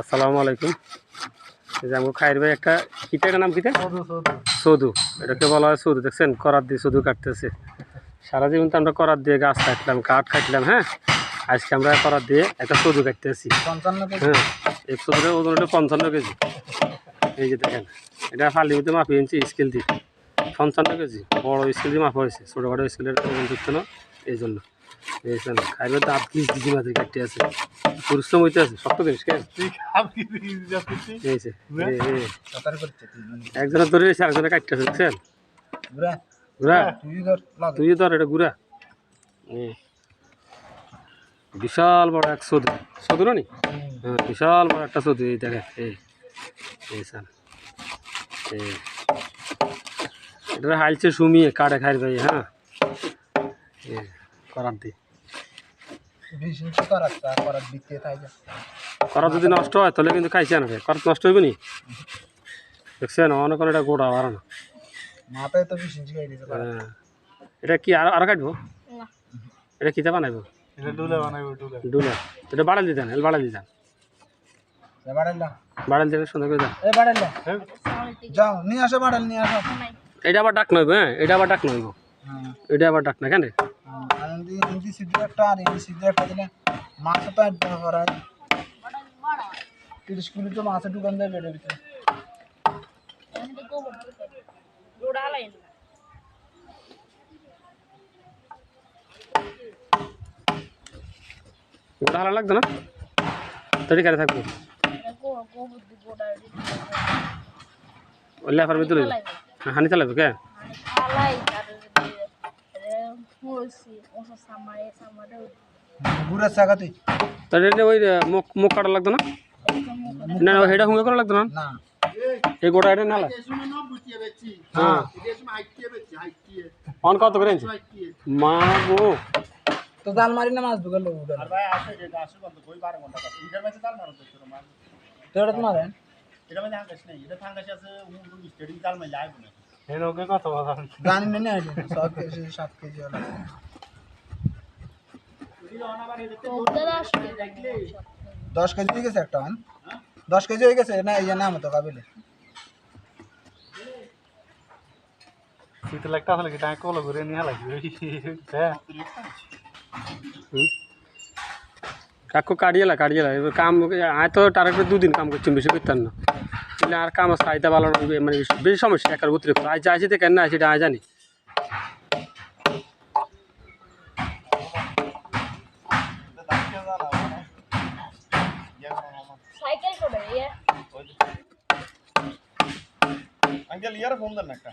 আসসালামু আলাইকুম। এই যে আমাকে খাইর ভাই একটা কিটার নাম কিটা সদু এটাকে বলা হয় সদু। দেখছেন করাত দিয়ে সদু কাটতেছে। সারা জীবন তো আমরা করাত দিয়ে গাছ কাটলাম কাঠ কাটলাম হ্যাঁ? আজকে আমরা করাত দিয়ে একটা সদু কাটতেছি। হ্যাঁ এক সদুরের ওজন হলো পঞ্চান্ন কেজি। এই যে দেখেন এটা ফালিতে মাপি এনেছি স্কেল দিয়ে। পঞ্চান্ন কেজি। বড় স্কেল দিয়ে মাপা হয়েছে ছোটো বড় স্কেলের ওজন যুক্ত না এই জন্য। বুঝছেন খাইবে দাঁত কিস দিদি কাটতে আছে। পরিশ্রম হইতে আছে শক্ত জিনিস কেন মানে। একজনের ধরে আরেকজনে কাটতে আছে ঘুরা তুই ধর এটা ঘুরা। বিশাল বড় এক সদু। সদু নি হ্যাঁ বিশাল বড় একটা সদু এই দেখে এই। এই সান এটা হাইলছে সুমিয়ে কাটে খাই ভাই হ্যাঁ? বিশ ইঞ্চি করার করার করা যদি নষ্ট হয় তাহলে কিন্তু খাইছে না রে নষ্ট হইবে নি? দেখছেন অনেক এটা গোড়া বাড়া না মাথায় তো বিশ ইঞ্চি খাই দিতে হ্যাঁ। এটা কি আর আর কাটবো? এটা কিতা বানাইবো? এটা ডুলে বানাইবো ডুলে। ডুলা। এটা বাড়াল দিতেন এল বাড়াল দিতেন এ বাড়াইলা বাড়াল দিলে সুন্দর করে দেন। এ বাড়াইলা যাও নিয়ে আসো বাড়াল নিয়ে আসো। এটা আবার ডাক নইব হ্যাঁ। এটা আবার ডাক নইব হ্যাঁ। এটা আবার ডাক না কেন? রে? আর ইন্দি ইন্দি সিদ্ধ একটা আর ইন্দি সিদ্ধ একটা দিলে মাছ তো একদম করা তিরিশ কিলো তো মাছের দোকান দেয় বেড়ে ভিতরে ওটা ভালো লাগতো না তৈরি করে থাকব ওই লেফার ভিতরে হানি চালাবে কে ঘুরে চাকা তুই তাহলে এটা ওই মুখ মুখ কাটা লাগতো না? না না হেটা হুঙ্গে করা লাগতো না? না। এই গোটা এটা নালা। হ্যাঁ। অন কত করে মা গো। তো জাল মারি না মাছ ঢুকালো উড়াল তো এটা তোমার হ্যাঁ? জানি না না এটা সাত কেজি সাত কেজি হলো দশ কেজি হয়ে গেছে একটা হ্যাঁ? দশ কেজি হয়ে গেছে? না ইয়ে নাম তো কাবিলে। কাকু কাটিয়েলা এবার কাম আয় তো একটা দুদিন কাম করছি বেশি করতাম না। সমস্যা একার অতিরিক্ত আজ আইসি তো কেন না সেটা আয় জানি। সাইকেল করে ইয়ে। আঙ্কেল ইয়ার ফোন দেন একটা।